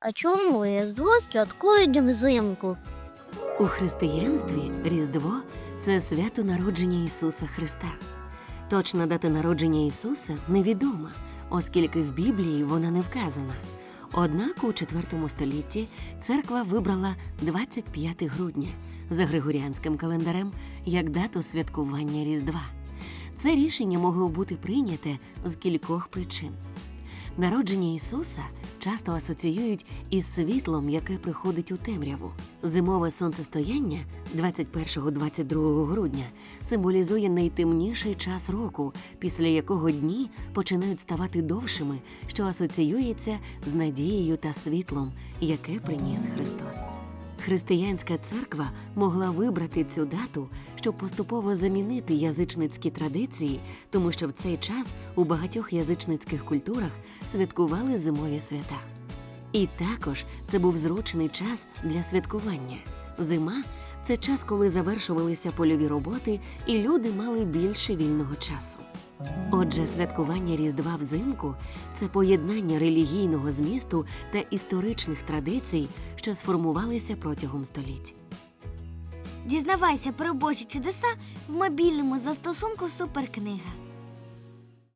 А чому Різдво святкують взимку? У християнстві Різдво це свято народження Ісуса Христа. Точна дата народження Ісуса невідома, оскільки в Біблії вона не вказана. Однак у IV столітті церква вибрала 25 грудня за григоріанським календарем як дату святкування Різдва. Це рішення могло бути прийняте з кількох причин. Народження Ісуса часто асоціюють із світлом, яке приходить у темряву. Зимове сонцестояння 21-22 грудня символізує найтемніший час року, після якого дні починають ставати довшими, що асоціюється з надією та світлом, яке приніс Христос. Християнська церква могла вибрати цю дату, щоб поступово замінити язичницькі традиції, тому що в цей час у багатьох язичницьких культурах святкували зимові свята. І також це був зручний час для святкування. Зима це час, коли завершувалися польові роботи, і люди мали більше вільного часу. Отже, святкування Різдва взимку це поєднання релігійного змісту та історичних традицій, що сформувалися протягом століть. Дізнавайся про Божі чудеса в мобільному застосунку Суперкнига.